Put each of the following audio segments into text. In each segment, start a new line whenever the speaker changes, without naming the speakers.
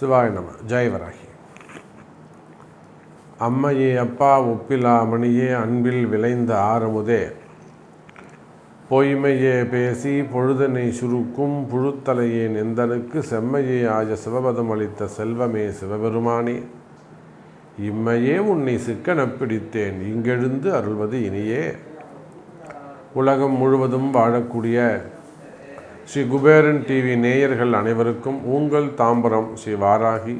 சிவாய நம ஜெயவராகி அம்மையே அப்பா ஒப்பிலா மணியே அன்பில் விளைந்த ஆரமுதே பொய்மையே பேசி பொழுதனை சுருக்கும் புழுத்தலையே நெந்தனுக்கு செம்மையே ஆஜ சிவபதம் அளித்த செல்வமே சிவபெருமானே. இம்மையே உன்னை சிக்கனப் பிடித்தேன் இங்கெழுந்து அருள்வது இனியே. உலகம் முழுவதும் வாழக்கூடிய ஸ்ரீ குபேரன் டிவி நேயர்கள் அனைவருக்கும் உங்கள் தாம்பரம் ஸ்ரீ வாராகி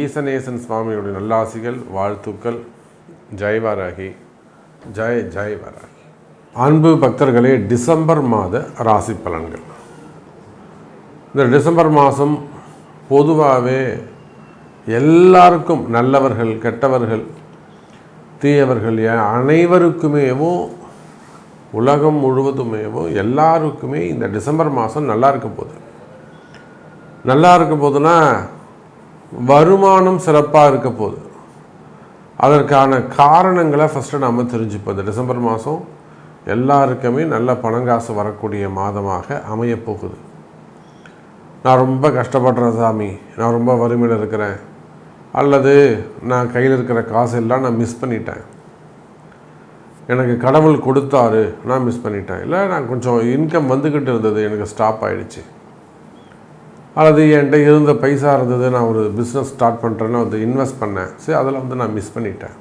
ஈசனேசன் சுவாமியுடைய நல்லாசிகள் வாழ்த்துக்கள். ஜெய் வாராகி. ஜெய் ஜெய் வாராகி. அன்பு பக்தர்களே டிசம்பர் மாத ராசி பலன்கள். இந்த டிசம்பர் மாதம் பொதுவாகவே எல்லாருக்கும் நல்லவர்கள் கெட்டவர்கள் தீயவர்கள் அனைவருக்குமேவும் உலகம் முழுவதுமேவும் எல்லாருக்குமே இந்த டிசம்பர் மாதம் நல்லா இருக்க போகுது. நல்லா இருக்க போகுதுன்னா வருமானம் சிறப்பாக இருக்க போகுது. அதற்கான காரணங்களை ஃபஸ்ட்டு நாம் தெரிஞ்சுப்போம். இந்த டிசம்பர் மாதம் எல்லாருக்குமே நல்ல பணங்காசு வரக்கூடிய மாதமாக அமையப் போகுது. நான் ரொம்ப கஷ்டப்படுறேன் சாமி. நான் ரொம்ப வறுமையில் இருக்கிறேன். அல்லது நான் கையில் இருக்கிற காசு எல்லாம் நான் மிஸ் பண்ணிட்டேன். எனக்கு கடவுள் கொடுத்தாரு. நான் மிஸ் பண்ணிட்டேன். இல்லை நான் கொஞ்சம் இன்கம் வந்துக்கிட்டு இருந்தது. எனக்கு ஸ்டாப் ஆகிடுச்சு அல்லது என்கிட்ட இருந்த பைசா இருந்தது. நான் ஒரு பிஸ்னஸ் ஸ்டார்ட் பண்ணுறேன்னு வந்து இன்வெஸ்ட் பண்ணேன். சரி அதில் வந்து நான் மிஸ் பண்ணிட்டேன்.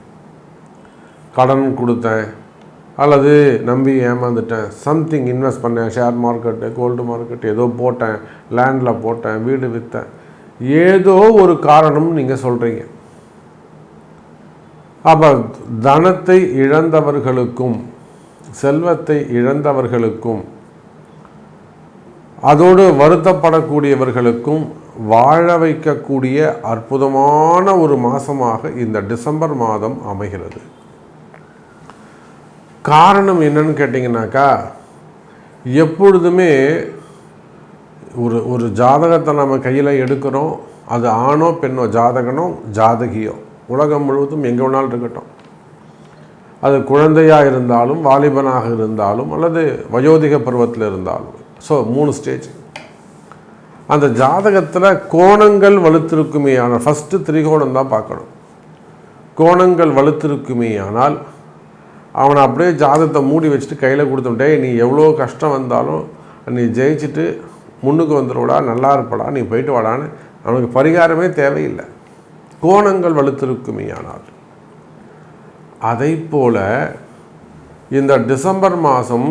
கடன் கொடுத்தேன். அல்லது நம்பி ஏமாந்துட்டேன். சம்திங் இன்வெஸ்ட் பண்ணேன். ஷேர் மார்க்கெட்டு கோல்டு மார்க்கெட் ஏதோ போட்டேன். லேண்டில் போட்டேன். வீடு விற்றேன் ஏதோ ஒரு காரணம் நீங்கள் சொல்கிறீங்க அப்போ தனத்தை இழந்தவர்களுக்கும் செல்வத்தை இழந்தவர்களுக்கும் அதோடு வருத்தப்படக்கூடியவர்களுக்கும் வாழ வைக்கக்கூடிய அற்புதமான ஒரு மாதமாக இந்த டிசம்பர் மாதம் அமைகிறது. காரணம் என்னன்னு கேட்டிங்கனாக்கா எப்பொழுதுமே ஒரு ஒரு ஜாதகத்தை நம்ம கையில் எடுக்கிறோம். அது ஆணோ பெண்ணோ ஜாதகனோ ஜாதகியோ. உலகம் முழுவதும் எங்கே வேணாலும் இருக்கட்டும். அது குழந்தையாக இருந்தாலும் வாலிபனாக இருந்தாலும் அல்லது வயோதிக பருவத்தில் இருந்தாலும். ஸோ மூணு ஸ்டேஜ் அந்த ஜாதகத்தில் கோணங்கள் வலுத்திருக்குமே ஆனால் ஃபஸ்ட்டு திரிகோணம் தான் பார்க்கணும். கோணங்கள் வலுத்திருக்குமே ஆனால் அவனை அப்படியே ஜாதகத்தை மூடி வச்சுட்டு கையில் கொடுத்துட்டே நீ எவ்வளோ கஷ்டம் வந்தாலும் நீ ஜெயிச்சுட்டு முன்னுக்கு வந்துடுவடா நல்லா இருப்படா நீ போயிட்டு வாடான்னு அவனுக்கு பரிகாரமே தேவையில்லை. கோணங்கள் வலுத்திருக்குமே ஆனால் அதை போல இந்த டிசம்பர் மாதம்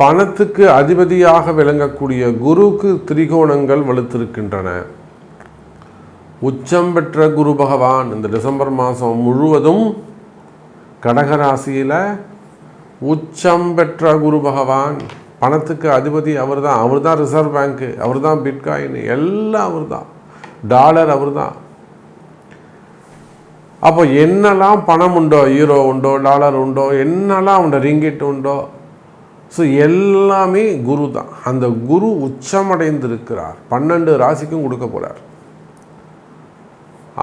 பணத்துக்கு அதிபதியாக விளங்கக்கூடிய குருவுக்கு திரிகோணங்கள் வலுத்திருக்கின்றன. உச்சம் பெற்ற குரு பகவான் இந்த டிசம்பர் மாதம் முழுவதும் கடகராசியில் உச்சம் பெற்ற குரு பகவான் பணத்துக்கு அதிபதி அவர் தான் அவர் தான் ரிசர்வ் பேங்க்கு அவர் தான் பிட்காயின் எல்லாம் அவர் தான் டாலர் அவர் தான் அப்போ என்னெல்லாம் பணம் உண்டோ ஈரோ உண்டோ டாலர் உண்டோ என்னெல்லாம் உண்டோ ரிங்கிட் உண்டோ ஸோ எல்லாமே குரு தான். அந்த குரு உச்சமடைந்திருக்கிறார். பன்னெண்டு ராசிக்கும் கொடுக்க போகிறார்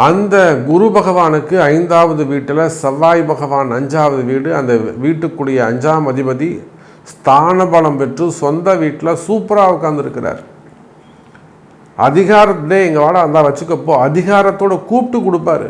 அந்த குரு பகவானுக்கு ஐந்தாவது வீட்டில் செவ்வாய் பகவான் அஞ்சாவது வீடு அந்த வீட்டுக்குரிய அஞ்சாம் அதிபதி ஸ்தான பலம் பெற்று சொந்த வீட்டில் சூப்பராக உட்காந்துருக்கிறார் அதிகாரத்திலே எங்கள் அந்த வச்சுக்கப்போ அதிகாரத்தோட கூப்பிட்டு கொடுப்பாரு.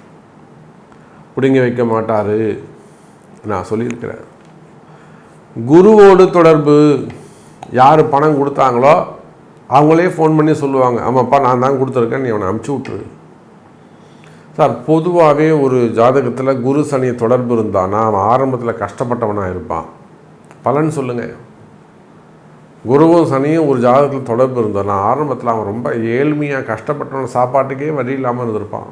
பிடுங்கி வைக்க மாட்டார். நான் சொல்லியிருக்கிறேன். குருவோடு தொடர்பு யார் பணம் கொடுத்தாங்களோ அவங்களே ஃபோன் பண்ணி சொல்லுவாங்க. ஆமாப்பா நான் தான் கொடுத்துருக்கேன் நீ அவனை அமுச்சு விட்ரு சார் பொதுவாகவே ஒரு ஜாதகத்தில் குரு சனி தொடர்பு இருந்தானா அவன் ஆரம்பத்தில் கஷ்டப்பட்டவனாக இருப்பான். பலன் சொல்லுங்கள் குருவும் சனியும் ஒரு ஜாதகத்தில் தொடர்பு இருந்தானா ஆரம்பத்தில் அவன் ரொம்ப ஏழ்மையாக கஷ்டப்பட்டவன் சாப்பாட்டுக்கே வழி இல்லாமல் இருந்திருப்பான்.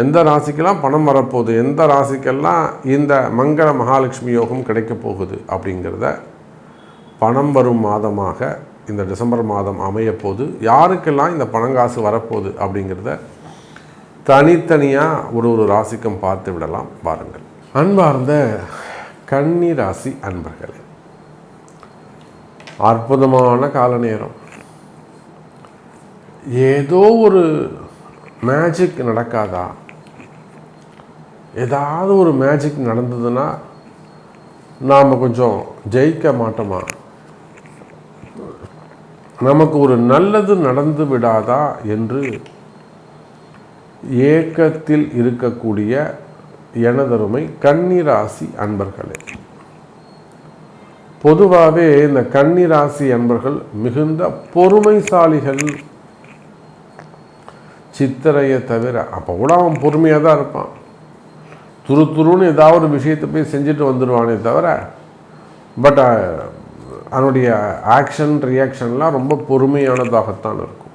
எந்த ராசிக்கெல்லாம் பணம் வரப்போகுது எந்த ராசிக்கெல்லாம் இந்த மங்கள மகாலட்சுமி யோகம் கிடைக்க போகுது அப்படிங்கிறத பணம் வரும் மாதமாக இந்த டிசம்பர் மாதம் அமையப்போது யாருக்கெல்லாம் இந்த பணங்காசு வரப்போகுது அப்படிங்கிறத தனித்தனியாக ஒரு ஒரு ராசிக்கும் பார்த்து விடலாம். பாருங்கள் அன்பார்ந்த கன்னி ராசி அன்பர்களே அற்புதமான கால நேரம். ஏதோ ஒரு மேஜிக் நடக்காதா? ஏதாவது ஒரு மேஜிக் நடந்ததுன்னா நாம் கொஞ்சம் ஜெயிக்க மாட்டோமா? நமக்கு ஒரு நல்லது நடந்து விடாதா என்று ஏக்கத்தில் இருக்கக்கூடிய எனதருமை கன்னிராசி அன்பர்களே. பொதுவாகவே இந்த கன்னிராசி அன்பர்கள் மிகுந்த பொறுமைசாலிகள். சித்திரையை தவிர அப்போ கூட அவன் பொறுமையாக தான் இருப்பான். துரு துருன்னு ஏதாவது ஒரு விஷயத்தை போய் செஞ்சுட்டு வந்துடுவானே தவிர பட் அதனுடைய ஆக்ஷன் ரியாக்ஷன்லாம் ரொம்ப பொறுமையானதாகத்தான் இருக்கும்.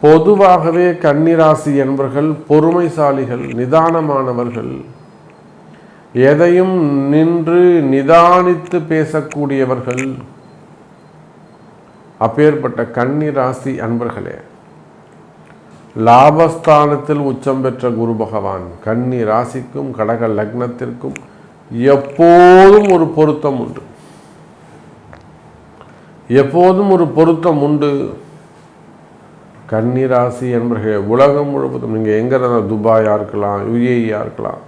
பொதுவாகவே கன்னிராசி என்பவர்கள் பொறுமைசாலிகள் நிதானமானவர்கள். எதையும் நின்று நிதானித்து பேசக்கூடியவர்கள். அப்பேற்பட்ட கன்னிராசி அன்பர்களே லாபஸ்தானத்தில் உச்சம் பெற்ற குரு பகவான் கன்னி ராசிக்கும் கடக லக்னத்திற்கும் எப்போதும் ஒரு பொருத்தம் உண்டு. எப்போதும் ஒரு பொருத்தம் உண்டு. கன்னி ராசி என்பர்கள் உலகம் முழுவதும் நீங்கள் எங்கே இருந்தால் துபாயாக இருக்கலாம் யுஏஇயாக இருக்கலாம்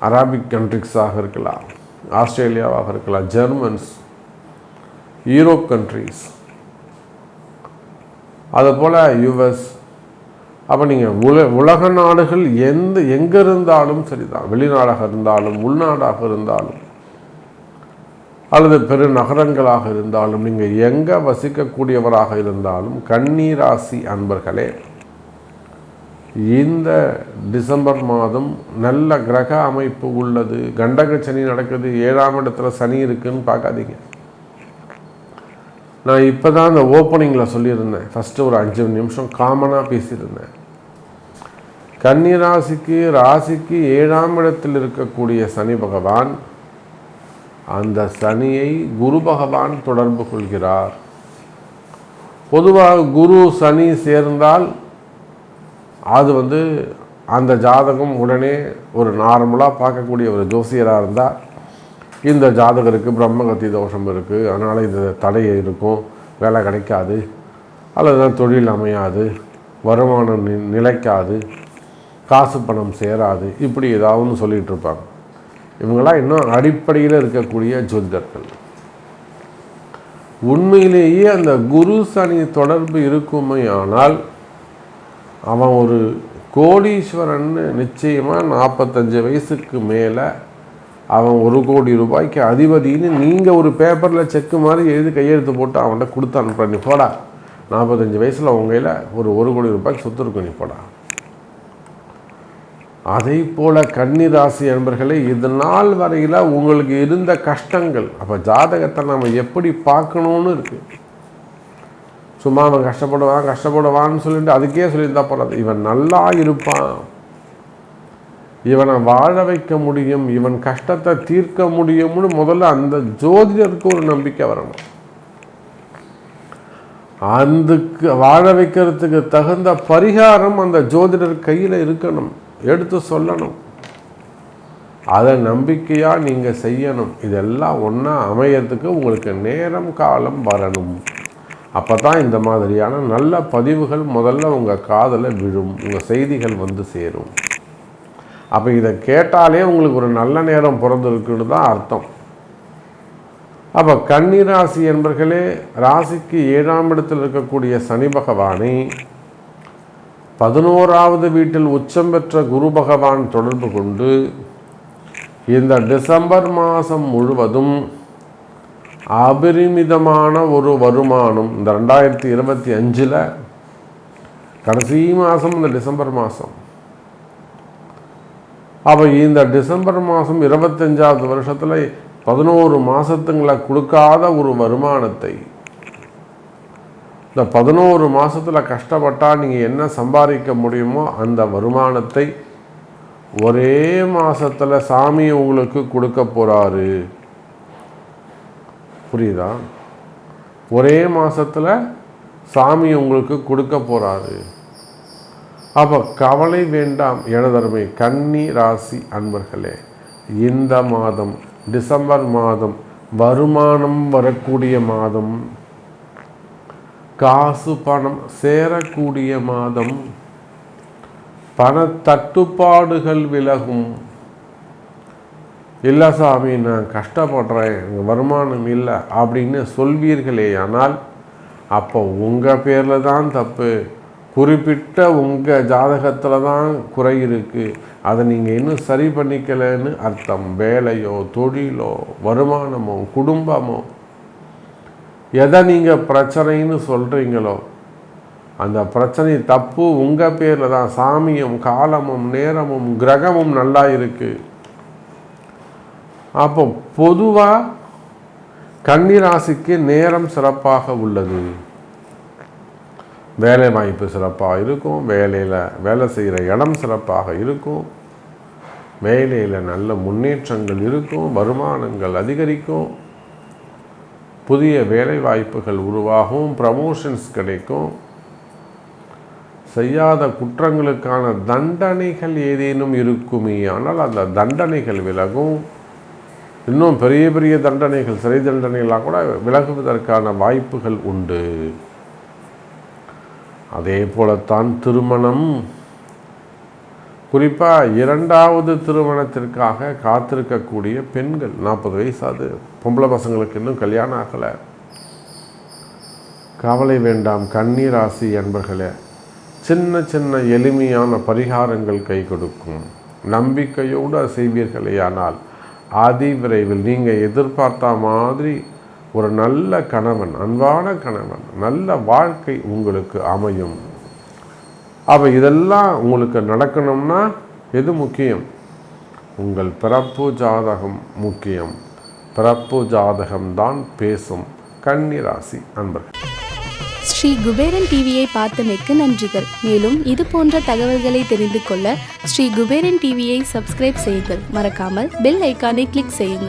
அராபிக் கண்ட்ரிஸாக இருக்கலாம் ஆஸ்திரேலியாவாக இருக்கலாம் ஜெர்மன்ஸ் யூரோப் கண்ட்ரீஸ் அதுபோல் யுஎஸ் அப்போ நீங்கள் உல உலக நாடுகள் எந்த எங்கே இருந்தாலும் சரிதான். வெளிநாடாக இருந்தாலும் உள்நாடாக இருந்தாலும் அல்லது பெரு நகரங்களாக இருந்தாலும் நீங்கள் எங்கே வசிக்கக்கூடியவராக இருந்தாலும் கண்ணீராசி அன்பர்களே இந்த டிசம்பர் மாதம் நல்ல கிரக அமைப்பு உள்ளது. கண்டக சனி நடக்குது. ஏழாம் இடத்துல சனி இருக்குன்னு பார்க்காதீங்க. நான் இப்போ தான் அந்த ஓப்பனிங்கில் சொல்லியிருந்தேன். ஃபஸ்ட்டு ஒரு அஞ்சு நிமிஷம் காமனாக பேசியிருந்தேன். கன்னி ராசிக்கு ராசிக்கு ஏழாம் இடத்தில் இருக்கக்கூடிய சனி பகவான் அந்த சனியை குரு பகவான் தொடர்பு கொள்கிறார். பொதுவாக குரு சனி சேர்ந்தால் அது வந்து அந்த ஜாதகம் உடனே ஒரு நார்மலாக பார்க்கக்கூடிய ஒரு ஜோசியராக இருந்தால் இந்த ஜாதகருக்கு பிரம்மகத்தி தோஷம் இருக்குது அதனால் இது தடை இருக்கும். வேலை கிடைக்காது. அல்லது தொழில் அமையாது. வருமானம் நி நிலைக்காது. காசு பணம் சேராது. இப்படி ஏதாவது சொல்லிகிட்டு இருப்பாங்க. இவங்களாம் இன்னும் அடிப்படையில் இருக்கக்கூடிய ஜோதிடர்கள். உண்மையிலேயே அந்த குரு சனி தொடர்பு இருக்குமே ஆனால் அவன் ஒரு கோடீஸ்வரன் நிச்சயமாக நாற்பத்தஞ்சு வயசுக்கு மேலே அவன் ஒரு கோடி ரூபாய்க்கு அதிபதினு நீங்கள் ஒரு பேப்பரில் செக்கு மாதிரி எழுதி கையெழுத்து போட்டு அவன்கிட்ட கொடுத்து அனுப்புற நீ போடா. நாற்பத்தஞ்சு வயசில் உங்கையில் ஒரு ஒரு கோடி ரூபாய்க்கு சொத்து இருக்கும். நீ போடா. அதே போல் கன்னிராசி என்பர்களே இது நாள் வரையில் உங்களுக்கு இருந்த கஷ்டங்கள். அப்போ ஜாதகத்தை நம்ம எப்படி பார்க்கணுன்னு இருக்குது சும்மா அவன் கஷ்டப்படுவான் கஷ்டப்படுவான்னு சொல்லிட்டு அதுக்கே சொல்லியிருந்தா போகிறது இவன் நல்லா இருப்பான். இவனை வாழ வைக்க முடியும் இவன் கஷ்டத்தை தீர்க்க முடியும்னு முதல்ல அந்த ஜோதிடருக்கு ஒரு நம்பிக்கை வரணும். அதுக்கு வாழ வைக்கிறதுக்கு தகுந்த பரிகாரம் அந்த ஜோதிடர் கையில் இருக்கணும் எடுத்து சொல்லணும். அதை நம்பிக்கையாக நீங்கள் செய்யணும். இதெல்லாம் ஒன்றா அமையறதுக்கு உங்களுக்கு நேரம் காலம் வரணும். அப்போ தான் இந்த மாதிரியான நல்ல பதிவுகள் முதல்ல உங்கள் காதில் விழும் உங்கள் செய்திகள் வந்து சேரும். அப்போ இதை கேட்டாலே உங்களுக்கு ஒரு நல்ல நேரம் பிறந்திருக்குன்னு தான் அர்த்தம். அப்போ கன்னிராசி என்பர்களே ராசிக்கு ஏழாம் இடத்தில் இருக்கக்கூடிய சனி பகவானை பதினோராவது வீட்டில் உச்சம் பெற்ற குரு பகவான் தொடர்பு கொண்டு இந்த டிசம்பர் மாதம் முழுவதும் அபரிமிதமான ஒரு வருமானம் இந்த ரெண்டாயிரத்தி இருபத்தி அஞ்சில் கடைசி மாதம் இந்த டிசம்பர் மாதம் அப்போ இந்த டிசம்பர் மாதம் இருபத்தஞ்சாவது வருஷத்தில் பதினோரு மாதத்துங்களை கொடுக்காத ஒரு வருமானத்தை. இந்த பதினோரு மாதத்தில் கஷ்டப்பட்டால் நீங்கள் என்ன சம்பாதிக்க முடியுமோ அந்த வருமானத்தை ஒரே மாதத்தில் சாமி உங்களுக்கு கொடுக்க போகிறாரு புரியுதா? ஒரே மாதத்தில் சாமி உங்களுக்கு கொடுக்க போகிறாரு அப்போ கவலை வேண்டாம் எனதருமை கன்னி ராசி அன்பர்களே இந்த மாதம் டிசம்பர் மாதம் வருமானம் வரக்கூடிய மாதம் காசு பணம் சேரக்கூடிய மாதம் பண தட்டுப்பாடுகள் விலகும். இல்லை சாமி நான் கஷ்டப்படுறேன் எங்கள் வருமானம் இல்லை அப்படின்னு சொல்வீர்களே ஆனால் அப்போ உங்கள் பேரில் தான் தப்பு. குறிப்பிட்ட உங்கள் ஜாதகத்தில் தான் குறை இருக்குது அதை நீங்கள் இன்னும் சரி பண்ணிக்கலைன்னு அர்த்தம். வேலையோ தொழிலோ வருமானமோ குடும்பமோ. எதை நீங்கள் பிரச்சனைன்னு சொல்கிறீங்களோ அந்த பிரச்சனை தப்பு உங்கள் பேரில் தான். சாமியும் காலமும் நேரமும் கிரகமும் நல்லா இருக்குது அப்போ பொதுவாக கன்னிராசிக்கு நேரம் சிறப்பாக உள்ளது. வேலை வாய்ப்பு சிறப்பாக இருக்கும். வேலையில் வேலை செய்கிற இடம் சிறப்பாக இருக்கும். வேலையில் நல்ல முன்னேற்றங்கள் இருக்கும். வருமானங்கள் அதிகரிக்கும். புதிய வேலை வாய்ப்புகள் உருவாகும். ப்ரமோஷன்ஸ் கிடைக்கும். செய்யாத குற்றங்களுக்கான தண்டனைகள் ஏதேனும் இருக்குமே. ஆனால் அந்த தண்டனைகள் விலகும். இன்னும் பெரிய பெரிய தண்டனைகள் சிறை தண்டனைகளாக கூட விலகுவதற்கான வாய்ப்புகள் உண்டு. அதே போலத்தான் திருமணம். குறிப்பாக இரண்டாவது திருமணத்திற்காக காத்திருக்கக்கூடிய பெண்கள் நாற்பது வயசாது பொம்பளை பசங்களுக்கு இன்னும் கல்யாணம் ஆகலை. கவலை வேண்டாம் கண்ணீராசி ராசி என்பர்களே சின்ன சின்ன எளிமையான பரிகாரங்கள் கை கொடுக்கும். நம்பிக்கையோடு செய்வீர்களே ஆனால் அதி விரைவில் நீங்கள் எதிர்பார்த்த மாதிரி ஒரு நல்ல கணவன் அன்பான கணவன் நல்ல வாழ்க்கை உங்களுக்கு அமையும். அப்போ இதெல்லாம் உங்களுக்கு நடக்கணும்னா எது முக்கியம்? உங்கள் பிறப்பு ஜாதகம் முக்கியம். பிறப்பு ஜாதகம்தான் பேசும். கன்னிராசி அன்பர்கள்.
ஸ்ரீ குபேரன் டிவியை பார்த்தமைக்கு நன்றிகள். மேலும் இது போன்ற தகவல்களை தெரிந்து கொள்ள ஸ்ரீ குபேரன் டிவியை சப்ஸ்கிரைப் செய்யுங்கள். மறக்காமல் பெல் ஐக்கானை கிளிக் செய்யுங்கள்.